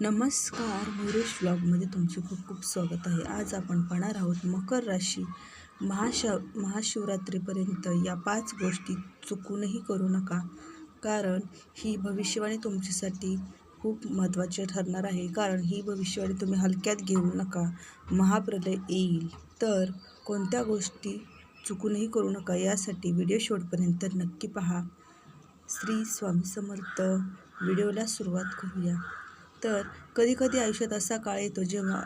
नमस्कार मयुरेश ब्लॉगमध्ये तुमचे खूप खूप स्वागत आहे. आज आपण पाहणार आहोत मकर राशी. महाशा महाशिवरात्रीपर्यंत या पाच गोष्टी चुकूनही करू नका. कारण ही भविष्यवाणी तुमच्यासाठी खूप महत्त्वाची ठरणार आहे. कारण ही भविष्यवाणी तुम्ही हलक्यात घेऊ नका. महाप्रलय येईल. तर कोणत्या गोष्टी चुकूनही करू नका यासाठी व्हिडिओ शेवटपर्यंत नक्की पहा. श्री स्वामी समर्थ. व्हिडिओला सुरुवात करूया. तर कधीकधी आयुष्यात असा काळ येतो जेव्हा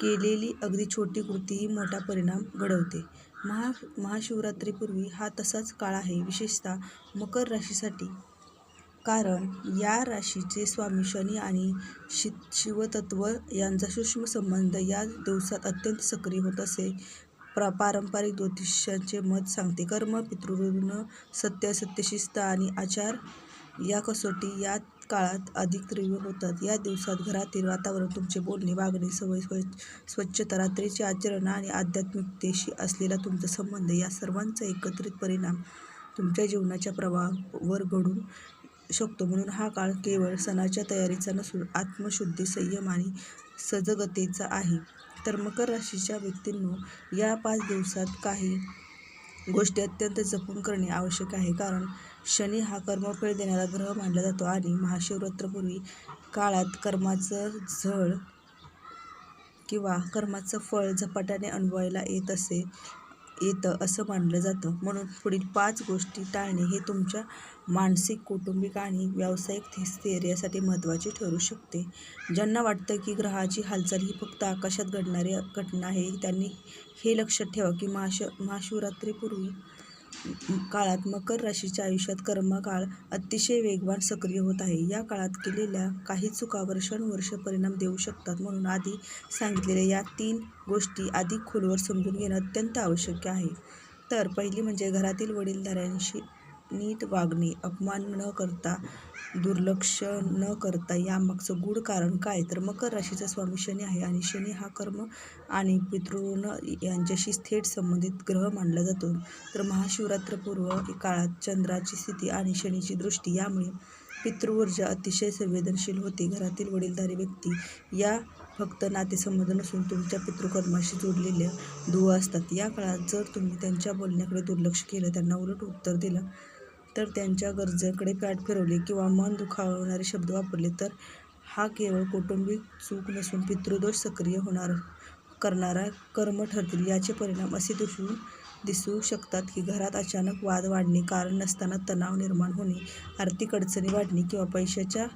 केलेली अगदी छोटी कृतीही मोठा परिणाम घडवते. महा महाशिवरात्रीपूर्वी हा तसाच काळ आहे विशेषतः मकर राशीसाठी. कारण या राशीचे स्वामी शनी आणि शि शिवतत्व यांचा सूक्ष्म संबंध या दिवसात अत्यंत सक्रिय होत असे प्र पारंपरिक ज्योतिषांचे मत सांगते. कर्म पितृऋण सत्य सत्यशिस्त आणि आचार या कसोटी यात काळात अधिक तीव्र होतात. या दिवसात घरातील वातावरण तुमचे बोलणे वागणे सवय स्वच्छता रात्रीचे आचरण आणि आध्यात्मिकतेशी असलेला तुमचा संबंध या सर्वांचा एकत्रित परिणाम तुमच्या जीवनाच्या प्रवाहावर घडून शकतो. म्हणून हा काळ केवळ सणाच्या तयारीचा नसून आत्मशुद्धी संयम आणि सजगतेचा आहे. तर मकर राशीच्या व्यक्तींनो या पाच दिवसात काही गोष्टी अत्यंत जपून करणे आवश्यक आहे. कारण शनी हा कर्मफळ देणारा ग्रह मानला जातो आणि महाशिवरात्रपूर्वी काळात कर्माचं झळ किंवा कर्माचं फळ झपाट्याने अनुभवायला येत असे येतं असं मानलं जातं. म्हणून पुढील पाच गोष्टी टाळणे हे तुमच्या मानसिक कौटुंबिक आणि व्यावसायिक स्थैर्यासाठी महत्त्वाचे ठरू शकते. ज्यांना वाटतं की ग्रहाची हालचाल ही फक्त आकाशात घडणारी घटना आहे त्यांनी हे लक्षात ठेवा की महाश महाशिवरात्रीपूर्वी काळात मकर राशीच्या आयुष्यात कर्मकाळ अतिशय वेगवान सक्रिय होत आहे. या काळात केलेल्या काही चुका वर्षानुवर्ष परिणाम देऊ शकतात म्हणून आधी सांगितलेल्या या तीन गोष्टी अधिक खोलवर समजून घेणं अत्यंत आवश्यक आहे. तर पहिली म्हणजे घरातील वडीलधाऱ्यांशी नीट वागणे अपमान न करता दुर्लक्ष न करता यामागचं गूढ कारण काय? तर मकर राशीचा स्वामी शनी आहे आणि शनी हा कर्म आणि पितृण यांच्याशी थेट संबंधित ग्रह मानला जातो. तर महाशिवरात्रपूर्व काळात चंद्राची स्थिती आणि शनीची दृष्टी यामुळे पितृऊर्जा अतिशय संवेदनशील होते. घरातील वडीलधारी व्यक्ती या फक्त नातेसंबंध नसून तुमच्या पितृकर्माशी जोडलेल्या दुवा असतात. या काळात जर तुम्ही त्यांच्या बोलण्याकडे दुर्लक्ष केलं त्यांना उलट उत्तर दिलं तर त्यांच्या गरजेकडे पॅट फिरवले किंवा मन दुखावणारे शब्द वापरले तर हा केवळ कौटुंबिक चूक नसून पितृदोष सक्रिय होणार करणारा कर्म ठरतील. याचे परिणाम असे दिसून दिसू शकतात की घरात अचानक वाद वाढणे कारण नसताना तणाव निर्माण होणे आर्थिक अडचणी वाढणे किंवा पैशाच्या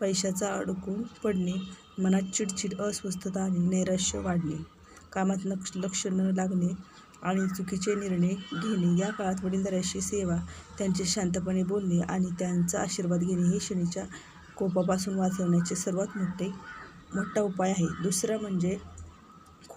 पैशाचा अडकून पडणे मनात चिडचिड अस्वस्थता आणि नैराश्य वाढणे कामात लक्ष लक्ष न लागणे आणि चुकीचे निर्णय घेणे या काळात वडीलधाऱ्याशी सेवा त्यांचे शांतपणे बोलणे आणि त्यांचा आशीर्वाद घेणे हे शनीच्या कोपापासून वाचवण्याचे सर्वात मोठे मोठा उपाय आहे. दुसरं म्हणजे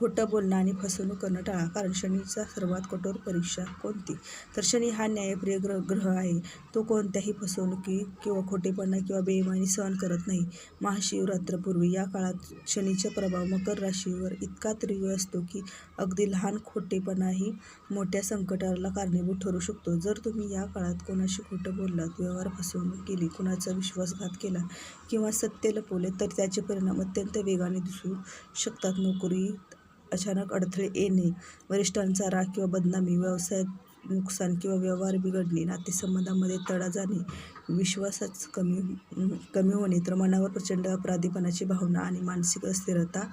खोटं बोलणं आणि फसवणूक करणं टाळा. कारण शनीचा सर्वात कठोर परीक्षा कोणती? तर शनी हा न्यायप्रिय ग्रह ग्रह आहे. तो कोणत्याही फसवणुकी किंवा खोटेपणा किंवा बेईमानी सहन करत नाही. महाशिवरात्रपूर्वी या काळात शनीचा प्रभाव मकर राशीवर इतका तीव्र असतो की अगदी लहान खोटेपणाही मोठ्या संकटाला कारणीभूत ठरू शकतो. जर तुम्ही या काळात कोणाशी खोटं बोललात व्यवहार फसवणूक केली कुणाचा विश्वासघात केला किंवा सत्य लपवले तर त्याचे परिणाम अत्यंत वेगाने दिसू शकतात. नोकरी अचानक अडथळे येणे वरिष्ठांचा राग किंवा बदनामी व्यवसायात नुकसान किंवा व्यवहार बिघडणे नातेसंबंधामध्ये तडा जाणे विश्वासच कमी हो-, कमी होणे तर मनावर प्रचंड अपराधीपणाची भावना आणि मानसिक अस्थिरता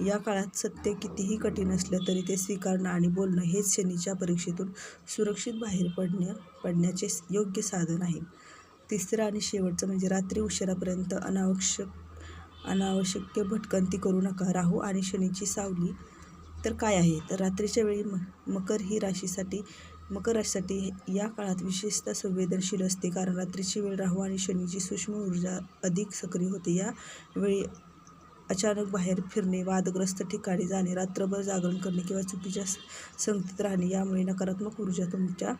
या काळात सत्य कितीही कठीण असलं तरी ते स्वीकारणं आणि बोलणं हेच शनीच्या परीक्षेतून सुरक्षित बाहेर पडण्या पडण्याचे योग्य साधन आहे. तिसरं आणि शेवटचं म्हणजे रात्री उशिरापर्यंत अनावश्यक अनावश्यक भटकंती करू नका. राहू आणि शनीची सावली तर काय आहे? तर रात्रीच्या वेळी म मकर ही राशीसाठी मकर राशीसाठी या काळात विशेषतः संवेदनशील असते. कारण रात्रीची वेळ राहू आणि शनीची सूक्ष्म ऊर्जा अधिक सक्रिय होते. या वेळी अचानक बाहेर फिरणे वादग्रस्त ठिकाणी जाणे रात्रभर जागरण करणे किंवा चुकीच्या संगतीत राहणे यामुळे नकारात्मक ऊर्जा तुमच्या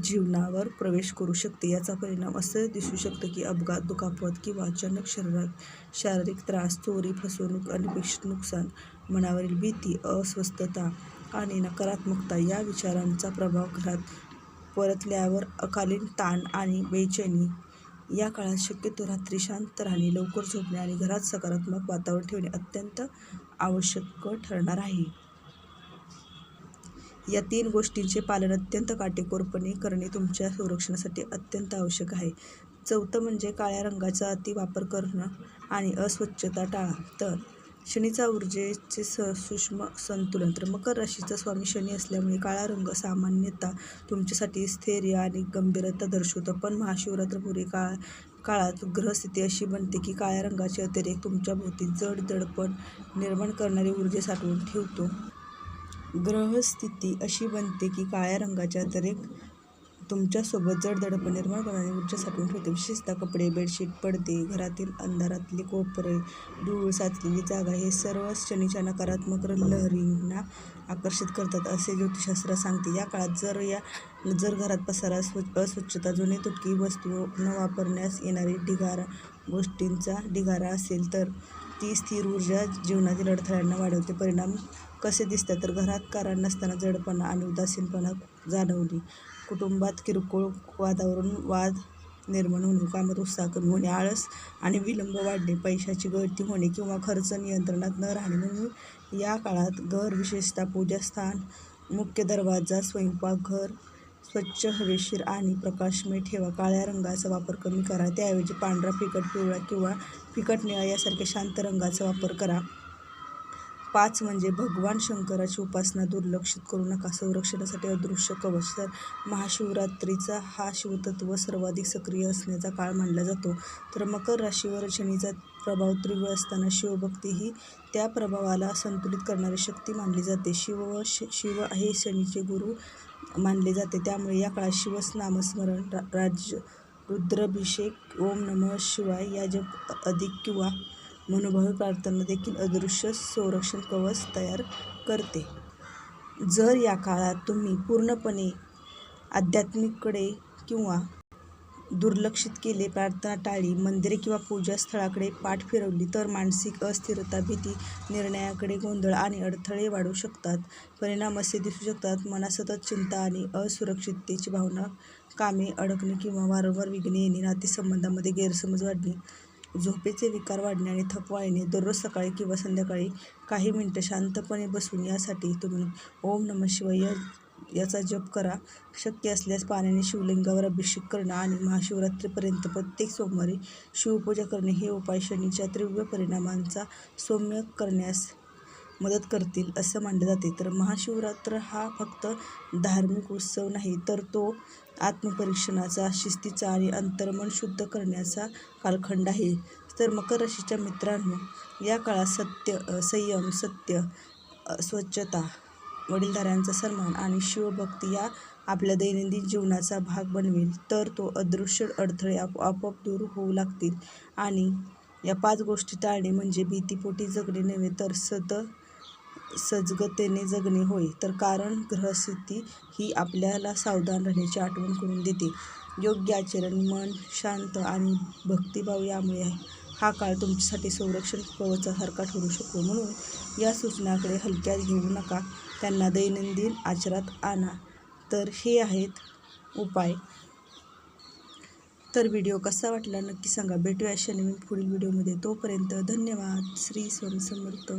जीवनावर प्रवेश करू शकते. याचा परिणाम असं दिसू शकतं की अपघात दुखापत किंवा अचानक शरीरात शारीरिक त्रास चोरी फसवणूक अनपेक्षित नुकसान मनावरील भीती अस्वस्थता आणि नकारात्मकता या विचारांचा प्रभाव घरात परतल्यावर अकालीन ताण आणि बेचैनी या काळात शक्यतो रात्री शांत राहणे लवकर झोपणे आणि घरात सकारात्मक वातावरण ठेवणे अत्यंत आवश्यक ठरणार आहे. या तीन गोष्टींचे पालन अत्यंत काटेकोरपणे करणे तुमच्या संरक्षणासाठी अत्यंत आवश्यक आहे. चौथं म्हणजे काळ्या रंगाचा अतिवापर करणं आणि अस्वच्छता टाळा. तर शनीचा ऊर्जेचे स सूक्ष्म संतुलन. तर मकर राशीचा स्वामी शनी असल्यामुळे काळा रंग सामान्यतः तुमच्यासाठी स्थैर्य आणि गंभीरता दर्शवतो. पण महाशिवरात्रपूर्वी काळ काळात ग्रहस्थिती अशी बनते की काळ्या रंगाचे अतिरेक तुमच्या भोवती जड दडपण निर्माण करणारी ऊर्जा साठवून ठेवतो. ग्रहस्थिती अशी बनते की काळ्या रंगाचे अतिरेक तुमच्यासोबत जड दडपण निर्माण करणारी ऊर्जा साठवून ठेवते. विशेषतः कपडे बेडशीट पडदे घरातील अंधारातले कोपरे धूळ साचलेली जागा हे सर्व शनीच्या नकारात्मक लहरींना आकर्षित करतात असे ज्योतिषशास्त्र सांगते. या काळात जर या जर घरात पसारा स्व अस्वच्छता जुने तुटकी वस्तू न वापरण्यास येणारी ढिगारा गोष्टींचा ढिगारा असेल तर ती स्थिर ऊर्जा जीवनातील अडथळ्यांना वाढवते. परिणाम कसे दिसतात? तर घरात कारण नसताना जडपणा आणि उदासीनपणा जाणवली. कुटुंबात किरकोळ वादावरून वाद निर्माण होणे कामात उत्साह कमी होणे आळस आणि विलंब वाढणे पैशाची गळती होणे किंवा खर्च नियंत्रणात न राहणे म्हणून या काळात घर विशेषतः पूजास्थान मुख्य दरवाजा स्वयंपाकघर स्वच्छ हवेशीर आणि प्रकाशमय ठेवा काळ्या रंगाचा वापर कमी करा त्याऐवजी पांढरा फिकट पिवळा किंवा फिकट निळा यासारख्या शांत रंगाचा वापर करा. पाच म्हणजे भगवान शंकराची उपासना दुर्लक्षित करू नका. संरक्षणासाठी अदृश्य कवच. तर महाशिवरात्रीचा हा शिवतत्व सर्वाधिक सक्रिय असण्याचा काळ मानला जातो. तर मकर राशीवर शनीचा प्रभाव तीव्र असताना शिवभक्ती ही त्या प्रभावाला संतुलित करणारी शक्ती मानली जाते. शिव व शिव हे शनीचे गुरु मानले जाते. त्यामुळे या काळात शिवनामस्मरण रा राज्य रुद्राभिषेक ओम नमः शिवाय या जप अधिक किंवा मनोभावी प्रार्थना देखील अदृश्य संरक्षण कवच तयार करते. जर या काळात तुम्ही पूर्णपणे आध्यात्मिककडे किंवा दुर्लक्षित केले प्रार्थना टाळली मंदिरे किंवा पूजास्थळाकडे पाठ फिरवली तर मानसिक अस्थिरता भीती निर्णयाकडे गोंधळ आणि अडथळे वाढू शकतात. परिणाम असे दिसू शकतात मनात सतत चिंता आणि असुरक्षिततेची भावना कामे अडकणे किंवा वारंवार विघ्ने येणे नातेसंबंधामध्ये गैरसमज वाढणे झोपेचे विकार वाढणे आणि थकवा येणे दररोज सकाळी किंवा संध्याकाळी काही मिनटं शांतपणे बसून यासाठी तुम्ही ओम नमः शिवाय या याचा जप करा. शक्य असल्यास पाण्याने शिवलिंगावर अभिषेक करणं आणि महाशिवरात्रीपर्यंत प्रत्येक सोमवारी शिवपूजा करणे हे उपाय शनीच्या तीव्र परिणामांचा सौम्य करण्यास मदत करतील असं मानलं जाते. तर महाशिवरात्र हा फक्त धार्मिक उत्सव नाही तर तो आत्मपरीक्षणाचा शिस्तीचा आणि अंतर्मन शुद्ध करण्याचा कालखंड आहे. तर मकर राशीच्या मित्रांनो या काळात सत्य संयम सत्य स्वच्छता वडीलधाऱ्यांचा सन्मान आणि शिवभक्ती या आपल्या दैनंदिन जीवनाचा भाग बनवेल तर तो अदृश्य अडथळे आपोआप दूर होऊ लागतील. आणि या पाच गोष्टी टाळणे म्हणजे भीतीपोटी जगणे नव्हे तर सत सजगतेने जगणे होय तर कारण ग्रहस्थिती ही आपल्याला सावधान राहण्याची आठवण करून देते. योग्य आचरण मन शांत आणि भक्तिभाव यामुळे हा काळ तुमच्यासाठी संरक्षण कवचासारखा ठरू शकतो. म्हणून या सूचनाकडे हलक्यात घेऊ नका. त्यांना दैनंदिन आचरात आणा. तर हे आहेत उपाय. तर व्हिडिओ कसा वाटला नक्की सांगा. भेटूया अशा नवीन पुढील व्हिडिओमध्ये. तोपर्यंत धन्यवाद. श्री स्वामी समर्थ.